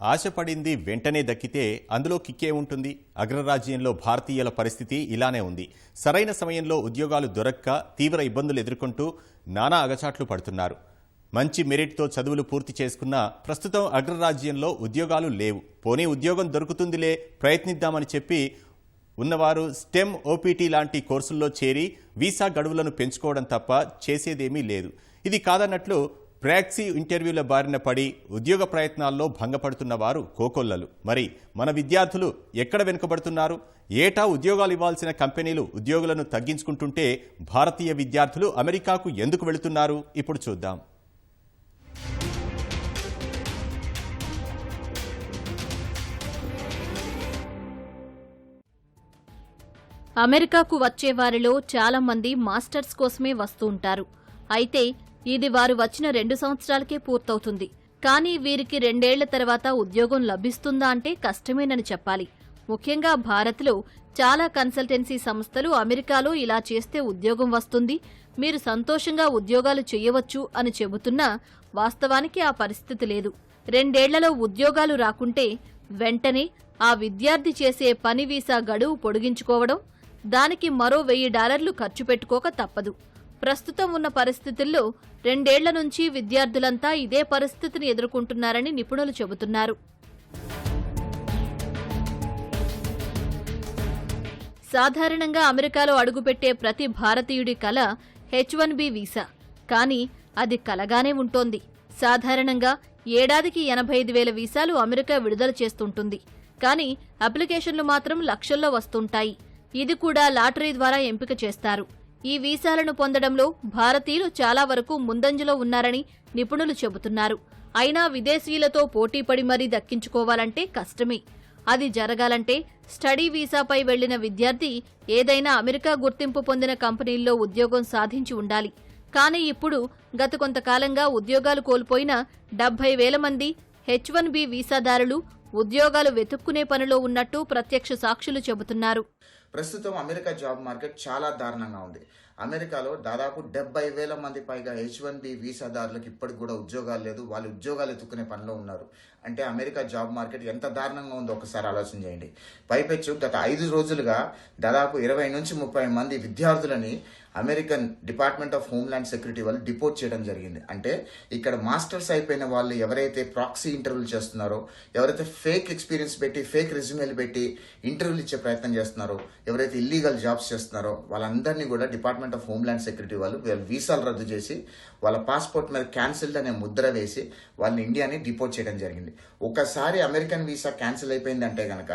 ఆశపడింది వెంటనే దక్కితే అందులో కిక్కే ఉంటుంది. అగ్రరాజ్యంలో భారతీయుల పరిస్థితి ఇలానే ఉంది. సరైన సమయంలో ఉద్యోగాలు దొరక్క తీవ్ర ఇబ్బందులు ఎదుర్కొంటూ నానా అగచాట్లు పడుతున్నారు. మంచి మెరిట్తో చదువులు పూర్తి చేసుకున్న ప్రస్తుతం అగ్రరాజ్యంలో ఉద్యోగాలు లేవు. పోనీ ఉద్యోగం దొరుకుతుందిలే ప్రయత్నిద్దామని చెప్పి ఉన్నవారు స్టెమ్ ఓపీటీ లాంటి కోర్సుల్లో చేరి వీసా గడువులను పెంచుకోవడం తప్ప చేసేదేమీ లేదు. ఇది కాదన్నట్లు ప్రాక్సీ ఇంటర్వ్యూల బారిన పడి ఉద్యోగ ప్రయత్నాల్లో భంగపడుతున్న వారు కోకొల్లలు. మరి మన విద్యార్థులు ఎక్కడ వెనుకబడుతున్నారు? ఏటా ఉద్యోగాలు ఇవ్వాల్సిన కంపెనీలు ఉద్యోగులను తగ్గించుకుంటుంటే భారతీయ విద్యార్థులు అమెరికాకు ఎందుకు వెళుతున్నారు? ఇప్పుడు చూద్దాం. అమెరికాకు వచ్చే వారిలో చాలామంది మాస్టర్స్ కోసమే వస్తూ ఉంటారు. అయితే ఇది వారు వచ్చిన రెండు సంవత్సరాలకే పూర్తవుతుంది. కానీ వీరికి రెండేళ్ళ తర్వాత ఉద్యోగం లభిస్తుందా అంటే కష్టమేనని చెప్పాలి. ముఖ్యంగా భారత్లో చాలా కన్సల్టెన్సీ సంస్థలు అమెరికాలో ఇలా చేస్తే ఉద్యోగం వస్తుంది మీరు సంతోషంగా ఉద్యోగాలు చేయవచ్చు అని చెబుతున్నా వాస్తవానికి ఆ పరిస్థితి లేదు. రెండేళ్ళలో ఉద్యోగాలు రాకుంటే వెంటనే ఆ విద్యార్థి చేసే పని వీసా గడువు పొడిగించుకోవడం దానికి మరో వెయ్యి డాలర్లు ఖర్చు పెట్టుకోక తప్పదు. ప్రస్తుతం ఉన్న పరిస్థితుల్లో రెండేళ్ళ నుంచి విద్యార్థులంతా ఇదే పరిస్థితిని ఎదుర్కొంటున్నారని నిపుణులు చెబుతున్నారు. సాధారణంగా అమెరికాలో అడుగుపెట్టే ప్రతి భారతీయుడి కల హెచ్ వన్ బి వీసా. కానీ అది కలగానే ఉంటోంది. సాధారణంగా ఏడాదికి ఎనభై ఐదు వేల వీసాలు అమెరికా విడుదల చేస్తుంటుంది. కానీ అప్లికేషన్లు మాత్రం లక్షల్లో వస్తుంటాయి. ఇది కూడా లాటరీ ద్వారా ఎంపిక చేస్తారు. ఈ వీసాలను పొందడంలో భారతీయులు చాలా వరకు ముందంజలో ఉన్నారని నిపుణులు చెబుతున్నారు. అయినా విదేశీయులతో పోటీపడి మరీ దక్కించుకోవాలంటే కష్టమే. అది జరగాలంటే స్టడీ వీసాపై వెళ్ళిన విద్యార్థి ఏదైనా అమెరికా గుర్తింపు పొందిన కంపెనీల్లో ఉద్యోగం సాధించి ఉండాలి. కానీ ఇప్పుడు గత కొంతకాలంగా ఉద్యోగాలు కోల్పోయిన డెబ్బై వేల మంది హెచ్ వన్ బి వీసాదారులు ఉద్యోగాలు వెతుక్కునే పనిలో ఉన్నట్టు ప్రత్యక్ష సాక్షులు చెబుతున్నారు. ప్రస్తుతం అమెరికా జాబ్ మార్కెట్ చాలా దారుణంగా ఉంది. అమెరికాలో దాదాపు డెబ్బై వేల మంది పైగా హెచ్ వన్ బి వీసాదారులకు ఇప్పటికి కూడా ఉద్యోగాలు లేదు. వాళ్ళు ఉద్యోగాలు ఎత్తుకునే పనిలో ఉన్నారు. అంటే అమెరికా జాబ్ మార్కెట్ ఎంత దారుణంగా ఉందో ఒకసారి ఆలోచన చేయండి. పైపెచ్చు గత ఐదు రోజులుగా దాదాపు ఇరవై నుంచి ముప్పై మంది విద్యార్థులని American department of homeland security వాళ్ళు డిపోర్ట్ చేయడం జరిగింది. అంటే ఇక్కడ మాస్టర్స్ అయిపోయిన వాళ్ళు ఎవరైతే ప్రాక్సీ ఇంటర్వ్యూలు చేస్తున్నారో ఎవరైతే ఫేక్ ఎక్స్పీరియన్స్ పెట్టి ఫేక్ రెజ్యూమేలు పెట్టి ఇంటర్వ్యూలు ఇచ్చే ప్రయత్నం చేస్తున్నారో ఎవరైతే ఇల్లీగల్ జాబ్స్ చేస్తున్నారో వాళ్ళందరినీ కూడా డిపార్ట్మెంట్ ఆఫ్ హోమ్ల్యాండ్ సెక్యూరిటీ వాళ్ళు వీళ్ళ వీసాలు రద్దు చేసి వాళ్ళ పాస్పోర్ట్ మీద క్యాన్సిల్డ్ అనే ముద్ర వేసి వాళ్ళని ఇండియాని డిపోర్ట్ చేయడం జరిగింది. ఒకసారి అమెరికన్ వీసా క్యాన్సిల్ అయిపోయిందంటే కనుక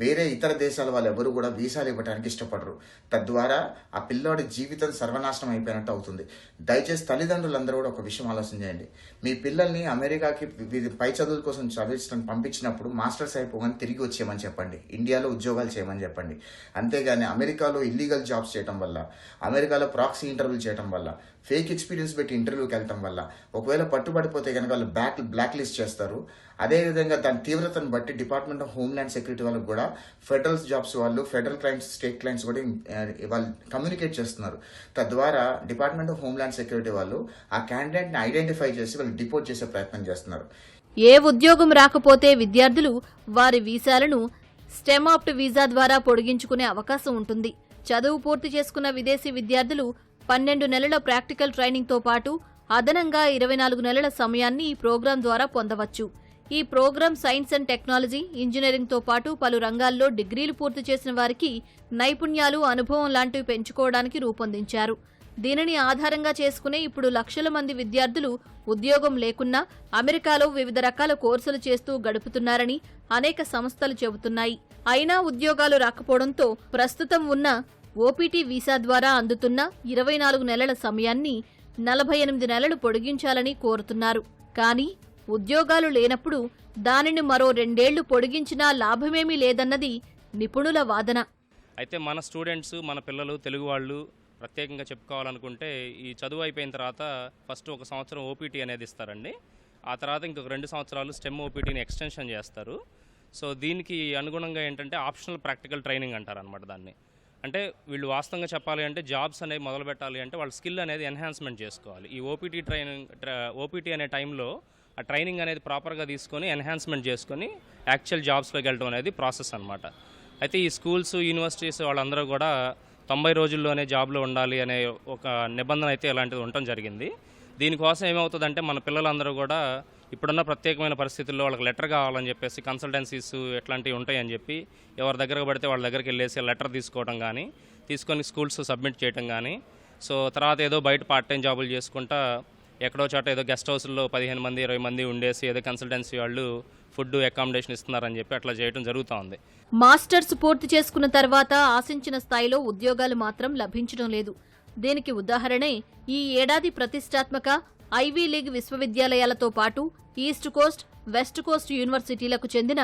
వేరే ఇతర దేశాల వాళ్ళు ఎవరు కూడా వీసాలు ఇవ్వడానికి ఇష్టపడరు. తద్వారా ఆ పిల్లోడి జీవితం సర్వనాశనం అయిపోయినట్టు అవుతుంది. దయచేసి తల్లిదండ్రులందరూ కూడా ఒక విషయం ఆలోచన చేయండి. మీ పిల్లల్ని అమెరికాకి పై చదువుల కోసం చదివించడం పంపించినప్పుడు మాస్టర్స్ అయిపోగానే తిరిగి వచ్చేయమని చెప్పండి. ఇండియాలో ఉద్యోగాలు చేయమని చెప్పండి. అంతేగాని అమెరికాలో ఇల్లీగల్ జాబ్స్ చేయడం వల్ల అమెరికాలో ప్రాక్సీ ఇంటర్వ్యూలు చేయడం వల్ల ఫేక్ ఎక్స్పీరియన్స్ పెట్టి ఇంటర్వ్యూకి వెళ్ళటం వల్ల ఒకవేళ పట్టుబడిపోతే కనుక వాళ్ళు బ్యాక్ బ్లాక్ లిస్ట్ చేస్తారు అదేవిధంగా దాని తీవ్రతను బట్టి డిపార్ట్మెంట్ ఆఫ్ హోమ్ల్యాండ్ సెక్యూరిటీ వాళ్ళకి కూడా ఫెడరల్ జాబ్స్ వాళ్ళు ఫెడరల్ క్లయింట్స్ స్టేట్ క్లయింట్స్ కూడా వాళ్ళు కమ్యూనికేట్ చేస్తున్నారు. తద్వారా డిపార్ట్మెంట్ ఆఫ్ హోమ్ల్యాండ్ సెక్యూరిటీ వాళ్ళు ఆ క్యాండిడేట్ని ఐడెంటిఫై చేసి వాళ్ళు డిపోర్ట్ చేసే ప్రయత్నం చేస్తున్నారు. ఏ ఉద్యోగం రాకపోతే విద్యార్థులు వారి వీసాలను స్టెమ్ ఆప్ట్ వీసా ద్వారా పొడిగించుకునే అవకాశం ఉంటుంది. చదువు పూర్తి చేసుకున్న విదేశీ విద్యార్థులు పన్నెండు నెలల ప్రాక్టికల్ ట్రైనింగ్తో పాటు అదనంగా ఇరవై నాలుగు నెలల సమయాన్ని ఈ ప్రోగ్రాం ద్వారా పొందవచ్చు. ఈ ప్రోగ్రాం సైన్స్ అండ్ టెక్నాలజీ ఇంజనీరింగ్తో పాటు పలు రంగాల్లో డిగ్రీలు పూర్తి చేసిన వారికి నైపుణ్యాలు అనుభవం లాంటివి పెంచుకోవడానికి రూపొందించారు. దీనిని ఆధారంగా చేసుకునే ఇప్పుడు లక్షల మంది విద్యార్థులు ఉద్యోగం లేకున్నా అమెరికాలో వివిధ రకాల కోర్సులు చేస్తూ గడుపుతున్నారని అనేక సంస్థలు చెబుతున్నాయి. అయినా ఉద్యోగాలు రాకపోవడంతో ప్రస్తుతం ఉన్న ఓపీటీ వీసా ద్వారా అందుతున్న ఇరవై నాలుగు నెలల సమయాన్ని నలభై ఎనిమిది నెలలు పొడిగించాలని కోరుతున్నారు. కానీ ఉద్యోగాలు లేనప్పుడు దానిని మరో రెండేళ్ళు పొడిగించినా లాభమేమీ లేదన్నది నిపుణుల వాదన. అయితే మన స్టూడెంట్స్ మన పిల్లలు తెలుగు వాళ్ళు ప్రత్యేకంగా చెప్పుకోవాలనుకుంటే ఈ చదువు అయిపోయిన తర్వాత ఫస్ట్ ఒక సంవత్సరం ఓపీటీ అనేది ఇస్తారండి. ఆ తర్వాత ఇంకొక రెండు సంవత్సరాలు స్టెమ్ ఓపీటీని ఎక్స్టెన్షన్ చేస్తారు. సో దీనికి అనుగుణంగా ఏంటంటే ఆప్షనల్ ప్రాక్టికల్ ట్రైనింగ్ అంటారు అనమాట దాన్ని. అంటే వీళ్ళు వాస్తవంగా చెప్పాలి అంటే జాబ్స్ అనేవి మొదలు పెట్టాలి అంటే వాళ్ళ స్కిల్ అనేది ఎన్హాన్స్మెంట్ చేసుకోవాలి. ఈ ఓపీటీ ట్రైనింగ్ ఓపీటీ అనే టైంలో ఆ ట్రైనింగ్ అనేది ప్రాపర్గా తీసుకొని ఎన్హాన్స్మెంట్ చేసుకొని యాక్చువల్ జాబ్స్లోకి వెళ్ళడం అనేది ప్రాసెస్ అనమాట అయితే ఈ స్కూల్స్ యూనివర్సిటీస్ వాళ్ళందరూ కూడా తొంభై రోజుల్లోనే జాబ్లో ఉండాలి అనే ఒక నిబంధన అయితే ఇలాంటిది ఉండటం జరిగింది. దీనికోసం ఏమవుతుందంటే మన పిల్లలందరూ కూడా ఇప్పుడున్న ప్రత్యేకమైన పరిస్థితుల్లో వాళ్ళకి లెటర్ కావాలని చెప్పేసి కన్సల్టెన్సీస్ ఎట్లాంటివి ఉంటాయని చెప్పి ఎవరి దగ్గరకు పడితే వాళ్ళ దగ్గరికి వెళ్ళేసి లెటర్ తీసుకోవడం కానీ తీసుకొని స్కూల్స్ సబ్మిట్ చేయడం కానీ సో తర్వాత ఏదో బయట పార్ట్ టైం జాబులు చేసుకుంటా ఎక్కడో చోట ఏదో గెస్ట్ హౌస్లో పదిహేను మంది ఇరవై మంది ఉండేసి ఏదో కన్సల్టెన్సీ వాళ్ళు ఫుడ్ అకామిడేషన్ ఇస్తున్నారని చెప్పి అట్లా చేయడం జరుగుతూ ఉంది. మాస్టర్స్ పూర్తి చేసుకున్న తర్వాత ఆశించిన స్థాయిలో ఉద్యోగాలు మాత్రం లభించడం లేదు. దీనికి ఉదాహరణే ఈ ఏడాది ప్రతిష్టాత్మక ఐవీ లీగ్ విశ్వవిద్యాలయాలతో పాటు ఈస్ట్ కోస్ట్ వెస్ట్ కోస్ట్ యూనివర్సిటీలకు చెందిన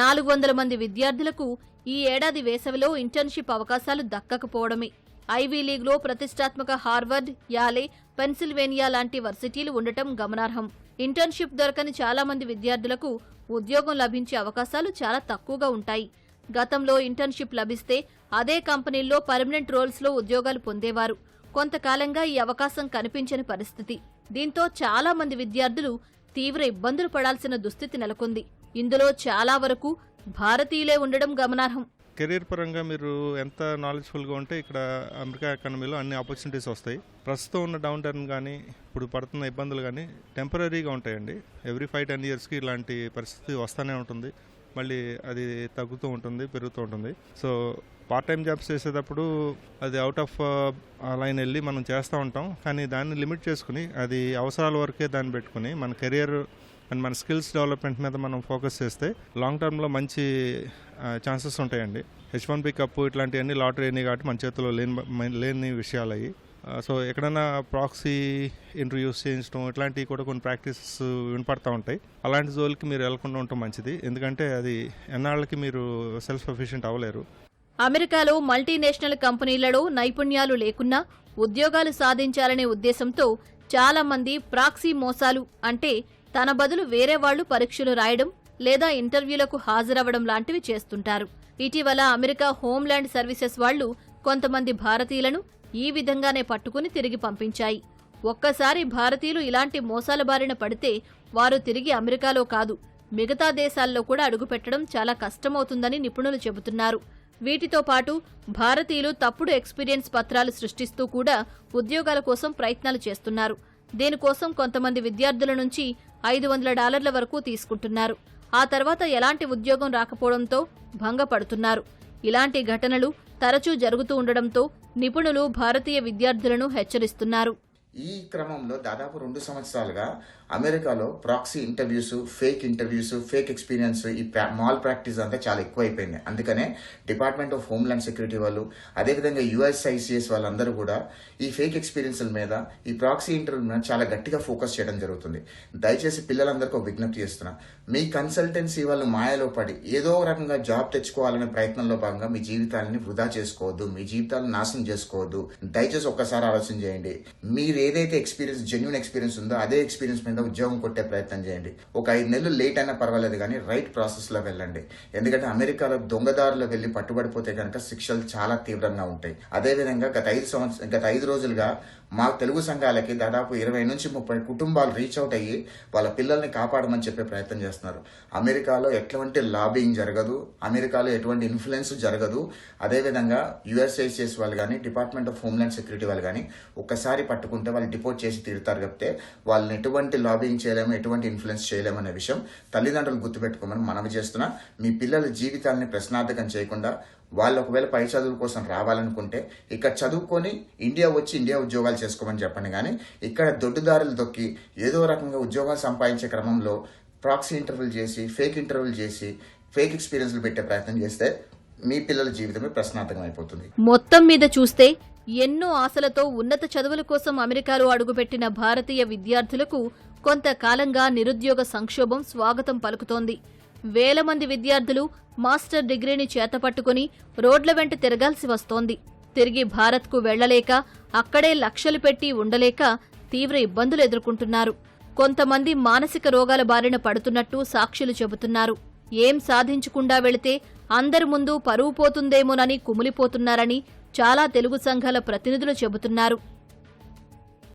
నాలుగు వందల మంది విద్యార్థులకు ఈ ఏడాది వేసవిలో ఇంటర్న్షిప్ అవకాశాలు దక్కకపోవడమే. ఐవీ లీగ్లో ప్రతిష్టాత్మక హార్వర్డ్ యాలే పెన్సిల్వేనియా లాంటి వర్సిటీలు ఉండటం గమనార్హం. ఇంటర్న్షిప్ దొరకని చాలా మంది విద్యార్థులకు ఉద్యోగం లభించే అవకాశాలు చాలా తక్కువగా ఉంటాయి. గతంలో ఇంటర్న్షిప్ లభిస్తే అదే కంపెనీల్లో పర్మనెంట్ రోల్స్లో ఉద్యోగాలు పొందేవారు. కొంతకాలంగా ఈ అవకాశం కనిపించని పరిస్థితి. దీంతో చాలా మంది విద్యార్థులు తీవ్ర ఇబ్బందులు పడాల్సిన దుస్థితి నెలకొంది. ఇందులో చాలా వరకు భారతీయులే ఉండడం గమనార్హం. కెరీర్ పరంగా మీరు ఎంత నాలెడ్జ్ఫుల్గా ఉంటే ఇక్కడ అమెరికా ఎకానమీలో అన్ని ఆపర్చునిటీస్ వస్తాయి. ప్రస్తుతం ఉన్న డౌన్ టర్న్ కానీ ఇప్పుడు పడుతున్న ఇబ్బందులు కానీ టెంపరీగా ఉంటాయండి. ఎవ్రీ ఫైవ్ టెన్ ఇయర్స్కి ఇలాంటి పరిస్థితి వస్తూనే ఉంటుంది. మళ్ళీ అది తగ్గుతూ ఉంటుంది పెరుగుతూ ఉంటుంది. సో పార్ట్ టైం జాబ్స్ చేసేటప్పుడు అది అవుట్ ఆఫ్ లైన్ వెళ్ళి మనం చేస్తూ ఉంటాం. కానీ దాన్ని లిమిట్ చేసుకుని అది అవసరాల వరకే దాన్ని పెట్టుకుని మన కెరియర్ అండ్ మన స్కిల్స్ డెవలప్మెంట్ మీద మనం ఫోకస్ చేస్తే లాంగ్ టర్మ్లో మంచి ఛాన్సెస్ ఉంటాయండి. హెచ్ వన్ పికప్ ఇట్లాంటివన్నీ లాటరీ అయినాయి కాబట్టి మన చేతిలో లేని లేని విషయాలు అవి సో ఎక్కడైనా ప్రాక్సీ ఇంటర్వ్యూస్ చేయించడం ఇట్లాంటివి కూడా కొన్ని ప్రాక్టీసెస్ వినపడతా ఉంటాయి. అలాంటి జోలికి మీరు వెళ్ళకుండా ఉండటం మంచిది. ఎందుకంటే అది ఎన్నాళ్ళకి మీరు సెల్ఫ్ ఎఫిషియెంట్ అవ్వలేరు. అమెరికాలో మల్టీనేషనల్ కంపెనీలలో నైపుణ్యాలు లేకున్నా ఉద్యోగాలు సాధించాలనే ఉద్దేశంతో చాలా మంది ప్రాక్సీ మోసాలు అంటే తన బదులు వేరే వాళ్ళు పరీక్షలు రాయడం లేదా ఇంటర్వ్యూలకు హాజరవ్వడం లాంటివి చేస్తుంటారు. ఇటీవల అమెరికా హోంల్యాండ్ సర్వీసెస్ వాళ్ళు కొంతమంది భారతీయులను ఈ విధంగానే పట్టుకుని తిరిగి పంపించాయి. ఒక్కసారి భారతీయులు ఇలాంటి మోసాల బారిన పడితే వారు తిరిగి అమెరికాలో కాదు మిగతా దేశాల్లో కూడా అడుగుపెట్టడం చాలా కష్టమవుతుందని నిపుణులు చెబుతున్నారు. వీటితో పాటు భారతీయులు తప్పుడు ఎక్స్పీరియన్స్ పత్రాలు సృష్టిస్తూ కూడా ఉద్యోగాల కోసం ప్రయత్నాలు చేస్తున్నారు. దీనికోసం కొంతమంది విద్యార్థుల నుంచి ఐదు వందల డాలర్ల వరకు తీసుకుంటున్నారు. ఆ తర్వాత ఎలాంటి ఉద్యోగం రాకపోవడంతో భంగపడుతున్నారు. ఇలాంటి ఘటనలు తరచూ జరుగుతూ ఉండడంతో నిపుణులు భారతీయ విద్యార్థులను హెచ్చరిస్తున్నారు. ఈ క్రమంలో దాదాపు రెండు సంవత్సరాలుగా అమెరికాలో proxy interviews fake interviews fake experience ఈ మాల్ ప్రాక్టీస్ అంతా చాలా ఎక్కువైపోయింది. అందుకనే డిపార్ట్మెంట్ ఆఫ్ హోమ్లాండ్ సెక్యూరిటీ వాళ్ళు అదేవిధంగా యుఎస్ఐసిఎస్ వాళ్ళందరూ కూడా ఈ ఫేక్ ఎక్స్పీరియన్స్ల మీద ఈ ప్రాక్సీ ఇంటర్వ్యూ మీద చాలా గట్టిగా ఫోకస్ చేయడం జరుగుతుంది. దయచేసి పిల్లలందరికీ ఒక విజ్ఞప్తి చేస్తున్నా. మీ కన్సల్టెన్సీ వాళ్ళు మాయలో పడి ఏదో రకంగా జాబ్ తెచ్చుకోవాలనే ప్రయత్నంలో భాగంగా మీ జీవితాలని వృధా చేసుకోవద్దు మీ జీవితాలను నాశనం చేసుకోవద్దు. దయచేసి ఒక్కసారి ఆలోచన చేయండి. మీరు ఏదైతే ఎక్స్పీరియన్స్ జెన్యున్ ఎక్స్పీరియన్స్ ఉందో అదే ఎక్స్పీరియన్స్ మీద ఉద్యోగం కొట్టే ప్రయత్నం చేయండి. ఒక ఐదు నెలలు లేట్ అయినా పర్వాలేదు కానీ రైట్ ప్రాసెస్లో వెళ్ళండి. ఎందుకంటే అమెరికాలో దొంగదారులు వెళ్ళి పట్టుబడిపోతే కనుక శిక్షలు చాలా తీవ్రంగా ఉంటాయి. అదేవిధంగా గత ఐదు సంవత్సరం గత ఐదు రోజులుగా మా తెలుగు సంఘాలకి దాదాపు ఇరవై నుంచి ముప్పై కుటుంబాలు రీచ్ అవుట్ అయ్యి వాళ్ళ పిల్లల్ని కాపాడమని చెప్పే ప్రయత్నం చేస్తున్నారు. అమెరికాలో ఎటువంటి లాబింగ్ జరగదు. అమెరికాలో ఎటువంటి ఇన్ఫ్లుయెన్స్ జరగదు. అదేవిధంగా యుఎస్ఐసిఎస్ వాళ్ళు కానీ డిపార్ట్మెంట్ ఆఫ్ హోమ్లాండ్ సెక్యూరిటీ వాళ్ళు కానీ ఒక్కసారి పట్టుకుంటే వాళ్ళు డిపోర్ట్ చేసి తీరుతారు కాబట్టి వాళ్ళని ఎటువంటి లాబింగ్ చేయలేము ఎటువంటి ఇన్ఫ్లుయెన్స్ చేయలేము అనే విషయం తల్లిదండ్రులు గుర్తుపెట్టుకోమని మనవి చేస్తున్నా. మీ పిల్లల జీవితాలని ప్రశ్నార్థకం చేయకుండా వాళ్ళు ఒకవేళ పై చదువుల కోసం రావాలనుకుంటే ఇక్కడ చదువుకొని ఇండియా వచ్చి ఇండియా ఉద్యోగాలు చేసుకోమని చెప్పండి. కానీ ఇక్కడ దొడ్డుదారులు దొక్కి ఏదో రకంగా ఉద్యోగాలు సంపాదించే క్రమంలో ప్రాక్సీ ఇంటర్వ్యూలు చేసి ఫేక్ ఇంటర్వ్యూలు చేసి ఫేక్ ఎక్స్పీరియన్స్లు పెట్టే ప్రయత్నం చేస్తే మీ పిల్లల జీవితమే ప్రశ్నార్థకం అయిపోతుంది. మొత్తం మీద చూస్తే ఎన్నో ఆశలతో ఉన్నత చదువుల కోసం అమెరికాలో అడుగుపెట్టిన భారతీయ విద్యార్థులకు కొంతకాలంగా నిరుద్యోగ సంక్షోభం స్వాగతం పలుకుతోంది. వేల మంది విద్యార్థులు మాస్టర్ డిగ్రీని చేతపట్టుకుని రోడ్ల వెంట తిరగాల్సి వస్తోంది. తిరిగి భారత్కు వెళ్ళలేక అక్కడే లక్షలు పెట్టి ఉండలేక తీవ్ర ఇబ్బందులు ఎదుర్కొంటున్నారు. కొంతమంది మానసిక రోగాల బారిన పడుతున్నట్టు సాక్షులు చెబుతున్నారు. ఏం సాధించకుండా వెళితే అందరి ముందు పరువు పోతుందేమోనని కుమిలిపోతున్నారని చాలా తెలుగు సంఘాల ప్రతినిధులు చెబుతున్నారు.